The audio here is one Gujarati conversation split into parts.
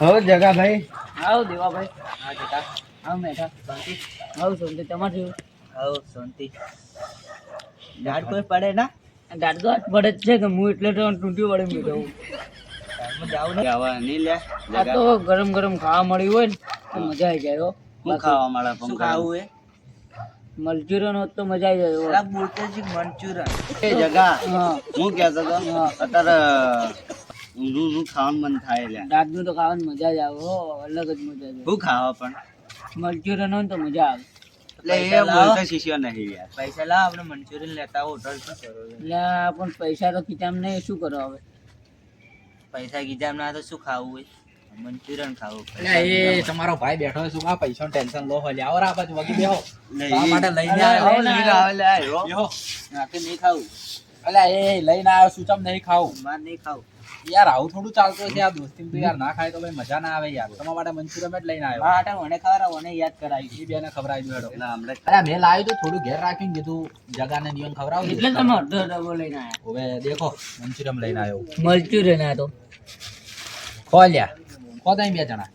હો જગા ભાઈ. આવો દેવાભાઈ હા જગા. આવો મેઠા શાંતિ. આવો સોનથી તમારે જેવું હો શાંતિ. કોઈ પડે ના? દાંત તો પડે જ છે કે હું એટલે તો તૂટી પડે હું. ટાઈમમાં જાવું ને? આવા નહીં લે. આ તો ગરમ ગરમ ખાવા મળ્યું હોય ને તો મજા આવી જાય હો. હું ખાવા મળે પણ ખાવું એ? મલ્ચુરિયન હોત તો મજા આવી જાય બોલતે મંચુરિયન. એ જગા. હા. હું કહેતો તો અત્યારે ઊંધું ઊંધું ખાવાનું મન થાય લે દાંતનું તો ખાવાની મજા જ આવે હો અલગ જ મજા આવે શું ખાવા પણ? મલ્ચુરિયન હોય ને તો મજા આવે. એટલે એ બોલતા શિષ્ય નહીં યાર. પૈસા લાવ આપણે મંચુરિયન લેતા હોટલ એટલે પણ પૈસા તો ખીચામ નહીં શું કરો હવે? પૈસા ખીચામ ના તો શું ખાવું હોય? મંચુરિયન ખાવું એટલે એ તમારો ભાઈ બેઠો છે શું આ પૈસાનું ટેન્શન લો હોય આવો આ બાજુ વગી બેહો. માટે લઈને આવ્યો? લઈને લઈને આવે લે આવ્યો બેહો. નહીં ખાવું. અલ્યા એ લઈને આવ્યો શું ચમ નહીં ખાવું? માર નહીં ખાવું. યાર આવું થોડું ચાલતું છે આ દોસ્તી તો યાર ના ખાય તો ભાઈ મજા ના આવે યાર. તમારા માટે મંચુરિયમ જ લઈને આવ્યો. હા તો મને ખવડાવો મને યાદ કરાવી એ બેને ખવડાવી દો એટલે ના હમણાં અરે મેં લાવ્યું તો થોડું ઘેર રાખીને કીધું જગાને નિયમ ખવડાવું. એટલે તમે અડધો ડબો લઈને આવ્યા. હવે દેખો મંચુરિયમ લઈને આવ્યો. મંચુરિયમ આ તો. ખોલ્યા. લ્યા ખો તઈ બે જણા.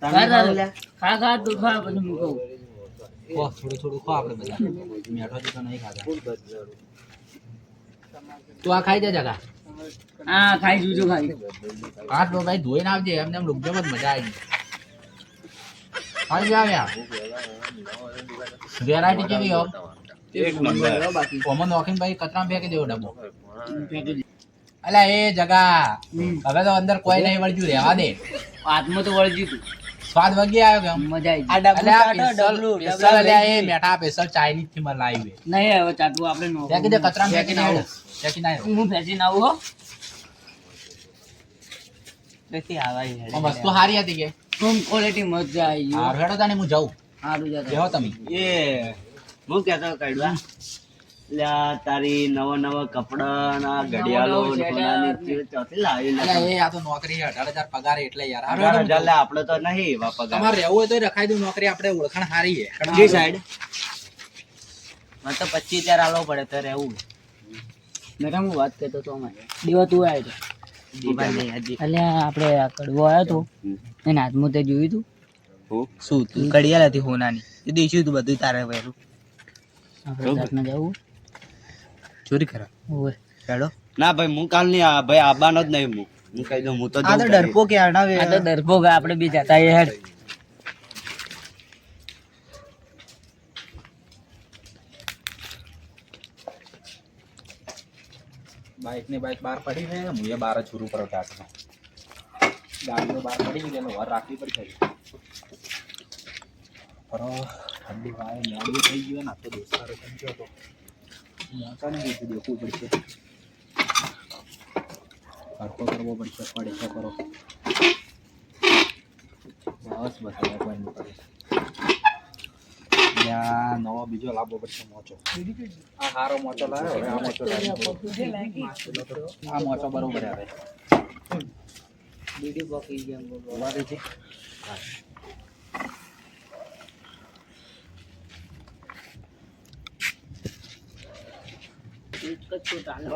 તમે ખા ખા તું ખા પછી હું ખો થોડું થોડું ખો આપણે બધા. મેઠો તો નહીં ખાતા તું આ ખાઈ દે જગા હા ખાઈ જુજો ખાઈ. હાથ તો ભાઈ ધોઈને આવજે એમને એમ રૂપજો જ મજા આવી. આવી આવ્યા વેરાયટી કેવી હો? એક નંબર કોમન વોકિંગ ભાઈ કચરા ફેંકી દેવો ડબ્બો. અલ્યા એ જગા. હવે તો અંદર કોઈ નહીં વળજ્યું રહેવા દે. હાથમાં તો વળજ્યું તું. સ્વાદ વગી આવ્યો કેમ મજા આવી આ ગઈ. ડબલું અલ્યા એ મેઠા પેસલ ચાઇનીઝથી મને લાવી નહીં હવે ચાટવું આપણે નો ફેંકી દે કચરા ફેંકી ના ફેંકી ના હું ફેંસીને આવું હો. લેતી આવાય વસ્તુ સારી હતી કે? ફૂમ ક્વોલિટી મજા આવી ગઈ હેડો તાને હું જાઉં. સારું જતા બેહો તમે. એ હું કહેતો કડવા તારી નવા નવા કપડા ના ઘડિયાળો ચોથી એ આ તો નોકરી અઢાર હજાર પગાર એટલે યાર. અઢાર હજાર આપડે આપણે તો નહીં પગાર. તમારે રહેવું હોય તો રખાઈ દઉં નોકરી આપણે ઓળખાણ સારી છે. સાઈડ મને તો પચીસ હજાર આલવો પડે તો રહેવું. મેડમ હું વાત કરતો તો અમારે? દીવા તું આવ્યો હતો અલ્યા આપણે કડવો આવ્યો હતો એને હાથમાં તે જોયું તું? શું તું? કડિયાલ હતી હોનાની. એ દઈશું તું બધું તારે પહેલું. આપણે જાતના જવું? ચોરી ખરા ઓય ચાલો ના ભાઈ હું કાલ નહીં આ ભાઈ આવવાનો જ નહીં હું. હું કહી દઉં હું તો આ તો ડરપો કે આ તો ડરપોક આપણે બી જતા હેડ. બાઇકની બાઇક બહાર પડી છે. હું એ બહાર શરૂ કરો ટાટનો ગાડીઓ બહાર પડી ગઈ એનો વાર રાખવી પડશે pero ઠંડી વાય, મોડું થઈ ગયું ને તો દોસ્તારો સમજ્યો તો મોચાને કીધું દેખવું પડશે. હરકો કરવો પડશે પડે છે કરો. બસ બસ પડે ત્યાં નવો બીજો લાવવો પડશે મોચો આ હારો મોચો લાવ્યો હવે આ મોચો લાવ્યો આ મોચો બરોબર આવે બીડી પકી ગયા બોલો ઊભા રહી છે એક જ તો ચાલે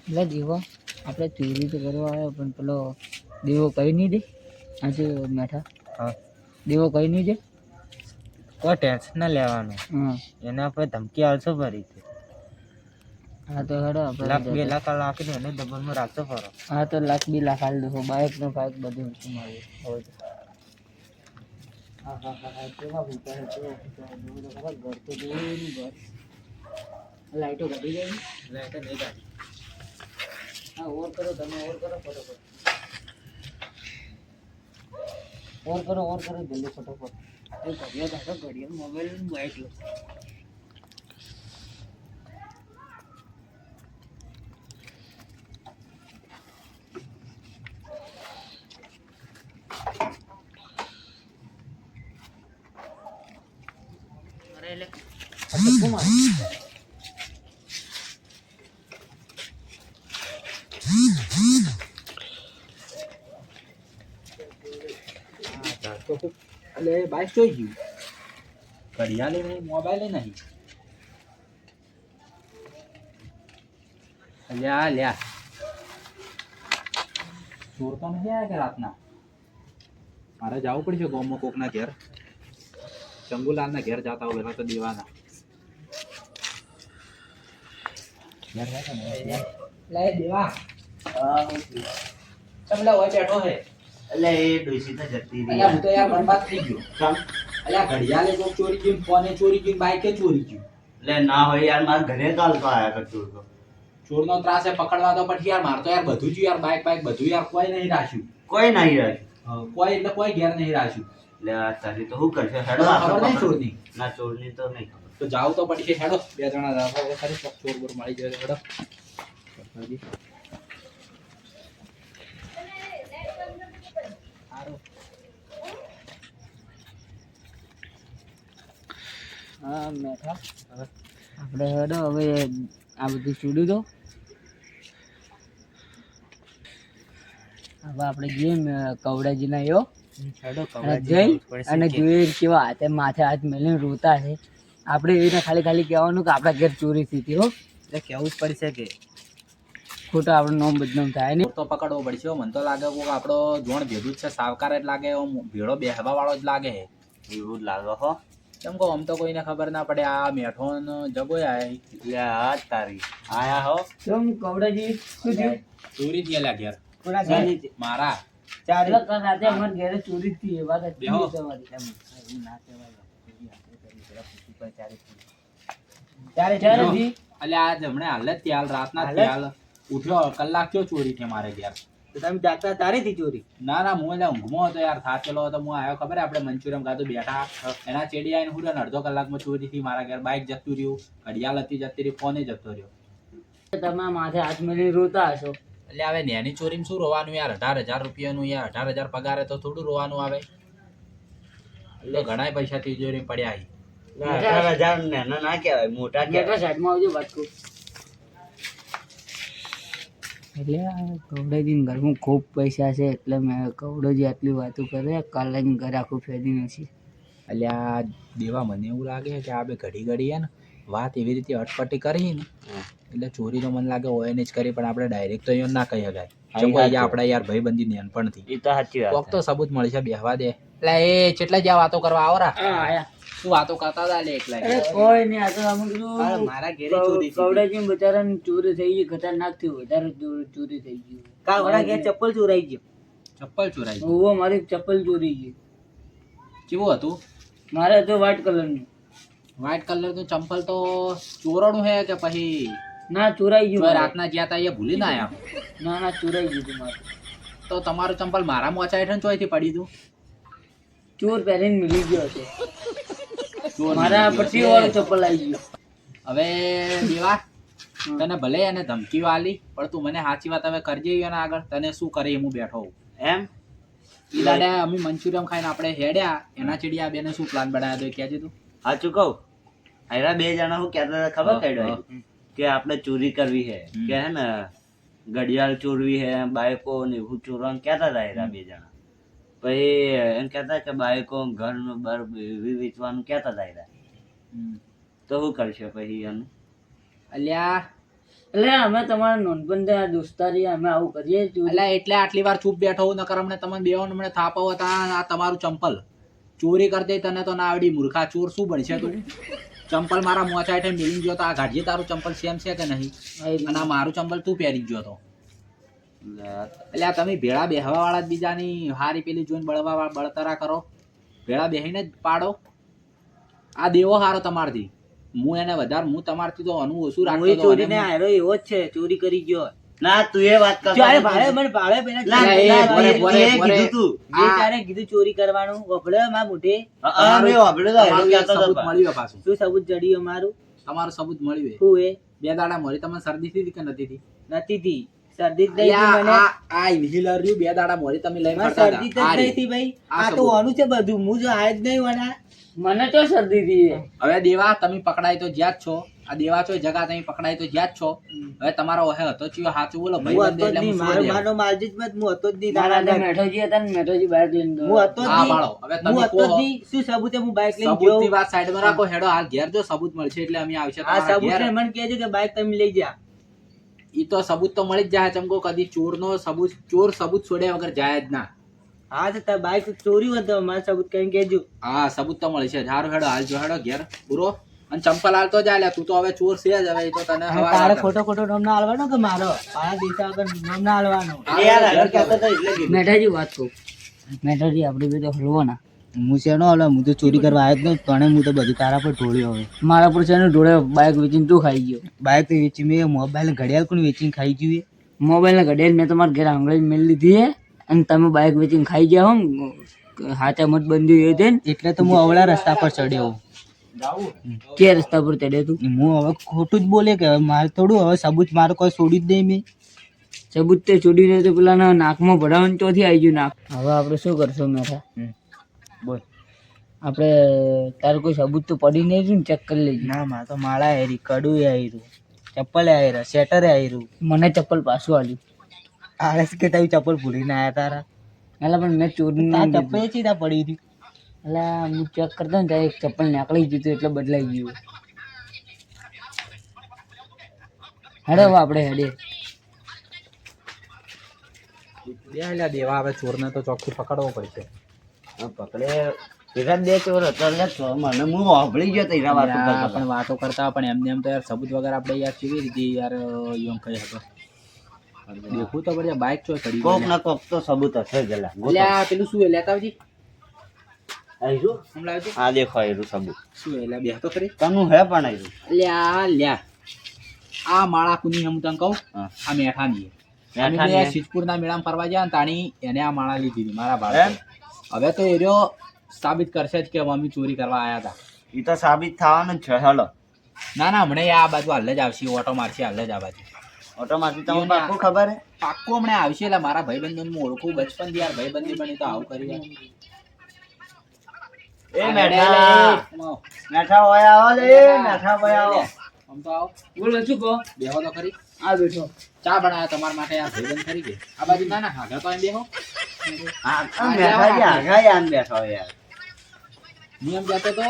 એટલે દીવો આપણે ચોરી તો કરવા આવ્યો પણ પેલો દેવો કઈ નહીં દે આજે મેઠા? હા. દેવો કઈ નહીં છે? કોઈ ટેન્શન ના લેવાનું. એના પર ધમકી આવશે ફરી હા તો હેડો લાખ બે. લાખ દો એને ડબલમાં રાખશો ફરો. હા તો લાખ બે લાખ હાલ દો બાઇક નો બાઇક બધું મારી હોય હા હા હા કેવા કેવા ખરા ઘર તો જોયું નહીં ઘર લાઈટો ઘટી ગઈ? હા ઓર કરો તમે ઓર કરો ફટાફટ. ઓર કરો ઓર કરો જલ્દી ફટાફટ. એ ઘડિયાળ કાઢો ઘડિયાળ મોબાઈલ બાઇક લો. અરે લે આ ચપ્પુ મારે એટલે બાઈક જોઈ ગયું. ઘડિયાળે નહીં મોબાઈલે નહીં લ્યા લ્યા ચોર તો નથી આવ્યા કે રાતના? મારે જવું પડશે ગામમાં કોકના ઘેર. ચંગુલાલના ઘેર જતા હોય તો દેવાના. લે, દેવા. તમને હોય બેઠો એટલે એ ડોસી તો જતી રહી. હું તો યાર બરબાદ થઈ ગયો. ચમ. અલ્યા ઘડિયાળે કોક ચોરી ગયું ફોને ચોરી ગયું બાઈકે ચોરી ગયું. એટલે ના હોય યાર મારા ઘરે કાલ તો આયા ચોર તો. ચોરનો ત્રાસ એ પકડવા તો પછી યાર માર તો યાર બધું જ યાર બાઈક બાઈક બધું યાર કોઈ નહીં રાખ્યું. કોઈ નહીં રાખ્યું. કોઈ એટલે કોઈ ઘેર નહીં રાખ્યું. એટલે તારી તો શું કરશે? હેડો ખબર નહીં ચોરની? ના ચોરની તો નહીં. તો જાવ તો પડશે હેડો. બે જણા જાવ ખરી ચોર બોર મળી જાય હેડો. હા મેઠા. આપણે હેડો હવે આ બધું છોડી દો હવે આપણે જઈએ કવડાજીના યો જઈ અને જોઈએ કેવા હાથે માથે હાથ મેલીને રોતા છે. આપણે એને ખાલી ખાલી કહેવાનું કે આપણા ઘેર ચોરી થઈ હતી હો. એટલે કેવું જ પડશે કે? ખોટા આપણો નોમ બદનામ થાય નહીં. તો પકડવો પડશે હો. મને તો લાગે કે આપણો જોણ ભેગું જ છે. સાવકાર જ લાગે ભેળો બેહવા વાળો જ લાગે. એવું જ લાગે હો. કેમ કહો આમ તો કોઈને ખબર ના પડે આ મેઠો નો આય આ તારી. આયા હો. કેમ કવડાજી? શું થયું? ચોરી થી લા ઘેર. કોના ઘેર? મારા. ચાર કાલ રાતે અમાર ઘેર ચોરી થી એ વાત બેહો. તમારી. એવું ના કહેવાય. ત્યારે ચાર હતી અલ્યા આજ હમણાં હાલ જ ત્યાલ રાતના જ ત્યાલ. ઉઠ્યો કલાક થયો ચોરી થી મારે ઘેર. તો તમે જાતા તારી થી ચોરી? ના ના હું એટલે ઊંઘમો હતો યાર. થાકેલો હતો. હું આવ્યો ખબર આપણે મંચુરિયમ ખાધું બેઠા. એના ચેડી આવીને હું રહ્યો અડધો કલાકમાં ચોરી થી મારા ઘેર બાઇક જતું રહ્યું. ઘડિયાળ હતી જતી રહી ફોને જતો રહ્યો. તમે માથે હાથ મેળવી રોતા હશો. એટલે હવે નેની ચોરીમાં શું રોવાનું યાર? અઢાર હજાર રૂપિયાનું યાર. અઢાર હજાર પગારે તો થોડું રોવાનું આવે. એટલે ઘણા પૈસા તિજોરી પડ્યા અઢાર હજાર ના કહેવાય. મોટા કહેવાય સાઈડમાં આવજો વાત એટલે આ ઘરમાં ખૂબ પૈસા છે એટલે મેં કવડોજી આટલી વાતો કરે કાલે જ ઘર આખું ફેરી નથી અલ્યા દેવા મને એવું લાગે છે કે આ બે ઘડી ઘડી ને વાત એવી રીતે અટપટી કરી ને એટલે ચોરી તો મને લાગે હોય જ કરી પણ આપણે ડાયરેક્ટ તો એમ ના કહી શકાય. આપણા યાર ભાઈબંધી નેનપણથી એ તો સાચી વાત. તો સબૂત મળશે બેહવા દે. એટલે એ કેટલા જ્યાં વાતો કરવા આવો રા. શું વાતો કરતા હતા લે એકલા અરે કોઈ નહીં આ તો અમે કીધું મારા કવ- કવડાજી બચારાને ચોરી થઈ ગઈ ખતરનાક થયું વધારે ચોરી ચોરી થઈ ગયું. કાલ વડા ઘેર ચપ્પલ ચોરાઈ ગયું. ચપ્પલ ચોરાઈ ઓવો મારી ચપ્પલ ચોરી ગઈ. કેવું હતું? મારે તો વ્હાઈટ કલરનું વ્હાઈટ કલરનું ચંપલ તો ચોરણું હે કે પછી? ના ચોરાઈ ગયું રાતના જ્યાં તા એ ભૂલી ના આવ્યા ના ના ચોરાઈ ગયું તું મારે. તો તમારું ચંપલ મારા મોચા હેઠળ ચોયથી પડી દઉં ચોર પહેરીને મિલી ગયો છે ચોર મારા નીકળ્યો વાળું ચપ્પલ આવી ગયું. હવે દેવા તને ભલે એને ધમકી વાલી પણ તું મને સાચી વાત હવે કરજે ને આગળ. તને શું કરે હું બેઠો એમ? ઈ દાડે અમે મંચુરિયમ ખાઈને આપણે હેડ્યા. એના ચીડી આ બેને શું પ્લાન બનાવ્યો તો કહેજે તું. સાચું કહું? આયરા બે જણા હું કહેતા હતા ખબર હા, હા. કે આપણે ચોરી કરવી છે. કે હે ને ઘડિયાળ ચોરવી હે બાઈકો ને એવું ચોરવાનું કહેતા હતા આયરા બે જણા. પછી એમ કહેતા કે બાઈકો ઘરનું બાર એવી વેચવાનું કહેતા હતા આયરા તો શું કરશે પછી એનું અલ્યા એટલે અમે તમારા નોનપણ દોસ્તારી અમે આવું કરીએ એટલે એટલે આટલી વાર ચૂપ બેઠો હું નકર અમને તમને બે મને થાપો હતા આ તમારું ચંપલ. ચોરી કરતી તને તો ના આવડી મૂર્ખા ચોર શું બનશે તું? ચંપલ મારા મોચા હેઠળ મિલી ગયો તો આ ગાડીએ તારું ચંપલ સેમ છે કે નહીં? અને આ મારું ચંપલ તું પહેરી ગયો તો. એટલે તમે ભેળા બેહવા વાળા જ બીજાની હારી પેલી જોઈને બળવા બળતરા કરો ભેળા બેહીને જ પાડો આ દેવો હારો તમારથી હું એને વધારે હું તમારથી તો અનુ ઓછું રાખતો હતો ચોરીને હું- આયરો એવો જ છે ચોરી કરી ગયો ના તું એ વાત કર હતો. ભાડે મને ભાડે પેને. કીધું તું. જે તારે કીધું ચોરી કરવાનું ઓબળે માં મોઢે હા, હા, મેં તો તમારું ગયા તો. મળ્યું પાછું શું સબૂત જડ્યું અમારું તમારું સબૂત મળ્યું. શું એ બે દાડા મરી તમને શરદી થઈ કે નથી થી નથી થી શરદી મને. આ આ રહ્યું, બે દાડા મોરી તમે લઈ હતા. શરદી જ આ નહીં થી ભાઈ. આ તો ઓનું છે બધું. હું જો આજ નહીં વના મને તો શરદી થી હવે દેવા તમે પકડાય તો જ્યાં જ છો. આ દેવા છો એ જગા તમે પકડાય તો જ્યાં જ છો. હવે તમારો ઓહે હતો ચિયો હાચું બોલો ભાઈ બંધ હતો એટલે હું મારો મારો માલજી જ મત હું હતો જ નહીં દાડા. મેઠોજી હતા ને મેઠોજી બહાર જઈને હું હતો જ નહીં. હવે તમે હું હતો જ નહીં. શું સબૂત હું બાઇક લઈને ગયો સબૂત વાત સાઈડમાં રાખો હેડો આ ઘેર જો સબૂત મળશે એટલે અમે આવશે આ સબૂત. મને કહેજો કે બાઇક તમે લઈ જા. ઈ તો સબૂત તો મળી જ જાય ચમકો કદી ચોરનો સબૂત ચોર સબૂત છોડ્યા વગર જાય જ ના. હા તો તાર બાઈક ચોરી હોય તો મારે સબૂત કઈ કેજો હા સબૂત તો મળશે સારું હેડો હાલ જો હેડો ઘેર પૂરો અને ચંપલ હાલ તો જાય લ્યા, તું તો હવે ચોર છે જ હવે ઈ તો તને તારે ખોટો ખોટો નામ ના હાલવાનો કે મારો? મારા દિશા વગર નામ ના હાલવાનો એ હતો. મેઠાજી વાત કહું. મેઠાજી આપણે બધો હલવો હલવાના હું શેનો હાલો હું તો ચોરી કરવા આવ્યો જ પણ હું તો બધું તારા પર ઢોળ્યો હવે. મારા પર છે ને ઢોળે બાઇક વેચીને તું ખાઈ ગયો. બાઇક તો વેચી મેં મોબાઈલ ઘડિયાળ પણ વેચીને ખાઈ ગયું એ? મોબાઈલ ને ઘડિયાળ મેં તમારા ઘેર આંગળી મેળ લીધી હે અને તમે બાઇક વેચીને ખાઈ ગયા હો ને, હાચા મત બંધ્યું એ છે એટલે તો હું અવળા રસ્તા પર ચડ્યો કે રસ્તા પર ચડ્યો તું? હું હવે ખોટું જ બોલે કે હવે મારે થોડું હવે સબૂત મારો કોઈ છોડી જ નહીં મેં. સબૂત તે છોડીને તો પેલાના નાકમાં ભરાવાનું ચોથી આવી ગયું નાક. હવે આપણે શું કરશું મેઠા બોલ. આપણે તારું કોઈ સબૂત તો પડી નહીં રહ્યું ને ચેક કરી લેજો. ના મારે તો માળા આયરી કડું આયરું ચપ્પલ આયરા શેટર આવ્યું મને ચપ્પલ પાછું આલ્યું. આળસ કે તારી ચપ્પલ ભૂલીને આયા તારા? એટલે પણ મેં ચોરી ના ચપ્પલ ચીધા પડી હતી. એટલે હું ચેક કરતો ને ત્યારે એક ચપ્પલ નીકળી ગયું એટલે બદલાઈ ગયું. હેડે હવે આપણે હેડીએ. બે દેવા હવે ચોરને તો ચોખ્ખી પકડવો પડશે. પકડે. પેલા બે ચોર હતા મને હું વાપરી ગયો હીરા વાત કરતા. આપણે વાતો કરતા પણ એમને એમ તો યાર સબૂત વગર આપણે યાર કેવી રીતે યાર એમ કહી હતો દેખું તો પડે બાઇક ચો ચડી કોક ના કોક તો સબૂત હશે જ લ્યા આ પેલું શું લેતા આવજી. આ દેખો આયરું સબૂત. શું એ? લે બે તો ખરી તનું હે પણ આયરું. લ્યા લ્યા. આ માળા કુની હું તને કહું? આ મેઠાની મેઠાની બે મેળામાં ફરવા ગયા તાણી એને આ માળા લીધી મારા એમ? હવે તો એ રહ્યો સાબિત કરશે જ કે મમ્મી ચોરી કરવા આવ્યા હતા એ તો સાબિત થવાનું જ છે હલો. ના ના હમણાં એ આ બાજુ હાલ જ આવશે ઓટો મારશે હાલ જ આ બાજુ. ઓટોમાંથી તમને ઈયોને આ- પાક્કું ખબર હે? પાક્કો હમણાં આવશે એટલે મારા ભાઈબંધો હું ઓળખું બચપન યાર ભાઈબંધી બને તો આવું કરી એ મેઠા. મેઠા હોય આવો લે મેઠા ભાઈ આવો. આમ તો આવો. બોલ શું કહો. બેહો તો ખરી. આ બેઠો. ચા બનાવ્યા તમારા માટે આ ભોજન કરી ગઈ આ બાજુ ના ના હાગા તો એમ બેહો. આ આ મેઠાજી આગા યાર બેઠો યાર. નિયમ કહેતો તો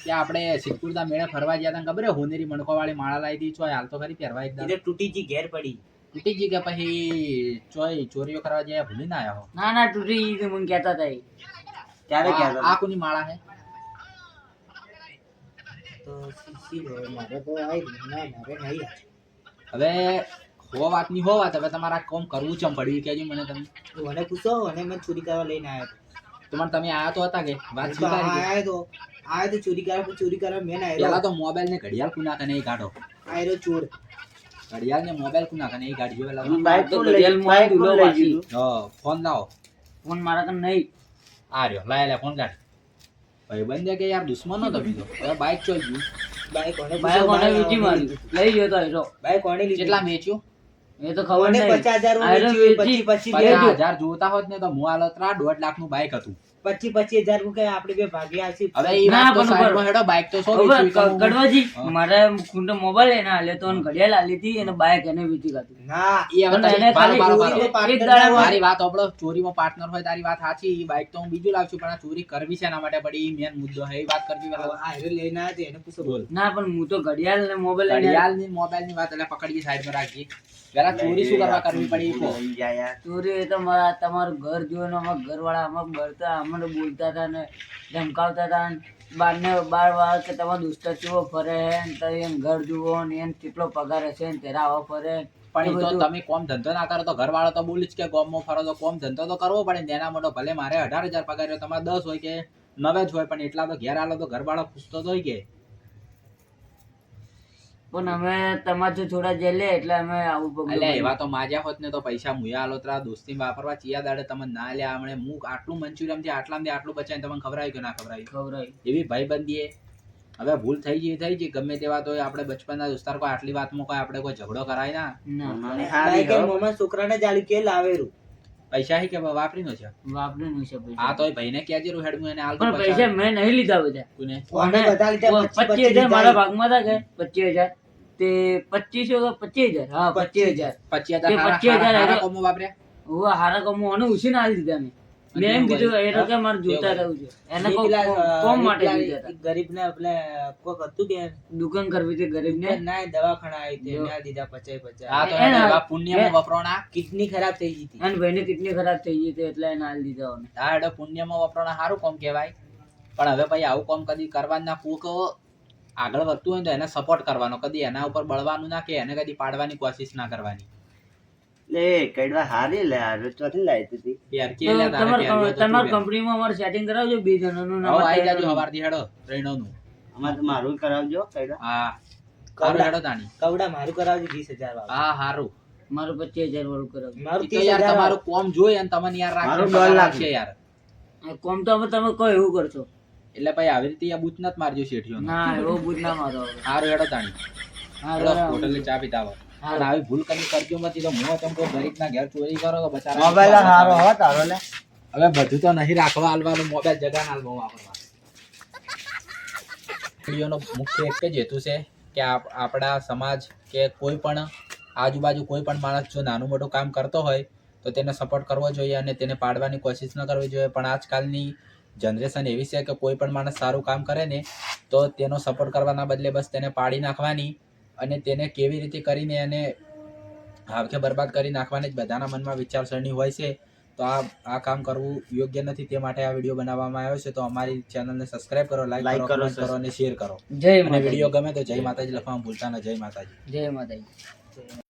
કે આપણે સિદ્ધપુરના મેળે ફરવા ગયા હતા ખબર હોનેરી મણકો વાળી માળા લાવી ચોય હાલ તો ખરી પહેરવા એક તૂટી જી ઘેર પડી. તૂટી ગઈ કે પછી ચોય ચોરીઓ કરવા જયા ભૂલી ના આવ્યા ના ના તૂટી મને કહેતા હતા ત્યારે આ- કોની માળા હે તો શીશી રે, મારે તો આઈ ના મારે નહીં. હવે હો વાતની હો વાત હવે તમારે આ કોમ કરવું ચમ પડ્યું. કેજો મને તમે. મને પૂછો અને મેં ચોરી કરવા લઈને આવ્યો તો. મને તમે આયા તો હતા કે? વાત સ્વીકારી? આયો તો. આયો તો ચોરી કરવા ચોરી કરવા મેં આવ્યો પેલા તો મોબાઈલ ને ઘડિયાળ કુના કને એ કાઢો. આયરો ચોર. ઘડિયાળ ને મોબાઈલ કુના કને એ કાઢજો. પેલા બાઈક તો ઘડિયાળ મોબાઈલ લઈ પાછી. હા, ફોન લાવો. ફોન મારા કન નહીં. આ રહ્યો. લાય લે ફોન કાઢ. ભાઈ બંધ કે યાર? દુશ્મન તમે તો. હવે બાઈક ચોઈ ગયું. બાઈક કોને બાઈક કોને બાઈક મારી લઈ ગયો તો એરો બાઈક કોને લીધું? કેટલા વેચ્યું? એ તો ખબર નહીં. પચાસ હજાર આયરો વેચ્યું, વેચી, પચીસ પચીસ લેજો. પચાસ હજાર જોતા હોત ને તો હું દોઢ લાખનું બાઈક હતું. પચીસ પચીસ હજારનું આપડે બે ભાગ્યા છે હવે એ ના, પણ સાઈડમાં હેડો બાઇક તો સો હા. મારે કુંડો મોબાઈલ એના હાલે તો ઘડિયાળ હાલી હતી અને બાઇક એને વીતી કાઢી. ના એ હવે. એક દાડા મારી વાત આપણો ચોરીમાં પાર્ટનર હોય તારી વાત સાચી એ બાઈક તો હું બીજું લાવશું પણ આ ચોરી કરવી છે એના માટે પડી મેન મુદ્દો હે એ વાત કરવી આ હેરો લઈને આવ્યો એને પૂછો. બોલ. ના પણ હું તો ઘડિયાળ ને મોબાઈલ ઘડિયાળની મોબાઈલની વાત એટલે પકડીએ સાઈડ પર રાખીએ પેલા ચોરી શું કરવા કરવી પડી. ચોરી એ તો તમારું ઘર જોઈને અમારા ઘરવાળા અમારા બળતા અમને બોલતા હતા ને ધમકાવતા હતા ને બાર બાર વાર કે તમારો દુષ્ટ ચેવો ફરે હે ને તમે એમ ઘર જુઓ ને એમ કેટલો પગાર હશે ને તેરા આવો ફરે. પણ તો તમે કોમ ધંધો ના કરો તો ઘરવાળો તો બોલી જ કે ગોમમાં ફરો તો કોમ ધંધો તો કરવો પડે ને એના માટે ભલે મારે અઢાર હજાર પગાર તમારે દસ હોય કે નવે જ હોય પણ એટલા તો ઘેર આલો તો ઘરવાળો ખુશ તો હોય કે. પણ અમે તમારથી થોડા જેલે એટલે અમે આવું પગલું એટલે એવા તો માજ્યા હોત ને તો પૈસા મુયા આલોતરા દોસ્તી વાપરવા ચિયા દાડે તમે ના લ્યા હમણે હું આટલું મંચુરિયમથી આટલા આટલું બચાવીને તમને ખબરાય કે ના ખબરાય ખવડાવ્યું. એવી ભાઈબંધીએ. હવે ભૂલ થઈ ગઈ થઈ ગઈ ગમે તેવા તો આપણે બચપનના દોસ્તાર કોઈ આટલી વાતમાં કોઈ આપણે કોઈ ઝઘડો કરાય ના? ના. મને હારી બાઈક એ હો. મોમાં છોકરાને જાળી કે લાવેરું? પૈસા હી કે વાપરીનો છે? વાપરીનું છે પૈસા. આ તો ભાઈ ને કહેજે રૂ હેડમુ એને હાલ પૈસા મેં નહીં લીધા બધા. કોને? કોને? બધા લીધા? પચીસ પચીસ પચીસ હજાર મારા ભાગમાં હતા કે પચીસ હજાર? તે પચીસો પચીસ હજાર. હા પચીસ હજાર. પચીસ હજાર પચીસ હજાર કોમો વાપર્યા? હું હારા કમો અને ઉછીને આવી દીધા મેં મેં એમ કીધું એ તો કે મારે જોતા રહેવું છે. એને કોમ માટે ગરીબ ને પેલા કોક હતું કે દુકાન કરવી હતી ગરીબને. ના દવાખાના આવી હતી મેં ના દીધા પચાઈ આ હા તો એવા પુણ્યમાં વપરાણા કિડની ખરાબ થઈ ગઈ હતી. અને ભાઈને કિડની ખરાબ થઈ ગઈ હતી એટલે એને હાલ દીધા. આ એડો પુણ્યમાં વપરાણા સારું કોમ કહેવાય. પણ હવે ભાઈ આવું કોમ કદી કરવા ના કોક આગળ વધતું હોય તો એને સપોર્ટ કરવાનો. કદી એના ઉપર બળવાનું ના કે એને કદી પાડવાની કોશિશ ના કરવાની. લે કડવા હારી લે આ ચોથી લાવી લાઈ પ્યારકી યાર કે લે તમાર તમાર તું. કંપનીમાં અમારે સેટિંગ કરાવજો બે જણાનું નામ હવે આઈ જાજો હવારથી હેડો ત્રણેયનું. અમારે તો મારું કરાવજો કડવા હા. કવડા હેડો તાણી. કવડા મારું કરાવજો વીસ હજાર વાળું. હા સારું મારું પચીસ હજાર વાળું કરાવજો. મારું તો યાર તમારું કોમ જોઈ અને તમને યાર મારું પગાર લાખ. છે યાર. કોમ તો હવે તમે કોઈ એવું કરશો. એટલે ભાઈ આવી રીતે બૂચ નત મારજો શેઠિયો ના. એવો ના મારો. સારું હેડો તાણી. હા, હોટલ ચા પીતા આવો. હા. અને આવી ભૂલ કરી કરજો મતી તો હું તમ કોઈ ગરીબના ઘેર ચોરી કરો તો બચારા મોબાઈલ હારો હો તારો લે. હવે બધું તો નહીં રાખવા હાલવાનું મોબાઈલ જગા ના આલવા વાપરવા. વિડીયોનો મુખ્ય એક જ હેતુ છે કે આપણા સમાજ કે કોઈ પણ આજુબાજુ કોઈ પણ માણસ જો નાનું મોટું કામ કરતો હોય તો તેને સપોર્ટ કરવો જોઈએ અને તેને પાડવાની કોશિશ ન કરવી જોઈએ. પણ આજકાલની જનરેશન એવી છે કે કોઈ પણ માણસ સારું કામ કરે ને તો તેનો સપોર્ટ કરવાના બદલે બસ તેને પાડી નાખવાની અને તેને કેવી રીતે કરીને એને હાવખે બરબાદ કરી નાખવાની જ બધાના મનમાં વિચારસરણી હોય છે. તો આ આ કામ કરવું યોગ્ય નથી તે માટે આ વીડિયો બનાવવામાં આવ્યો છે. તો અમારી ચેનલને સબસ્ક્રાઇબ કરો લાઈક કરો કરો, કરો અને શેર કરો. જય અને માતાજી. વીડિયો ગમે તો જય માતાજી લખવામાં ભૂલતા ના જય માતાજી. જય માતાજી.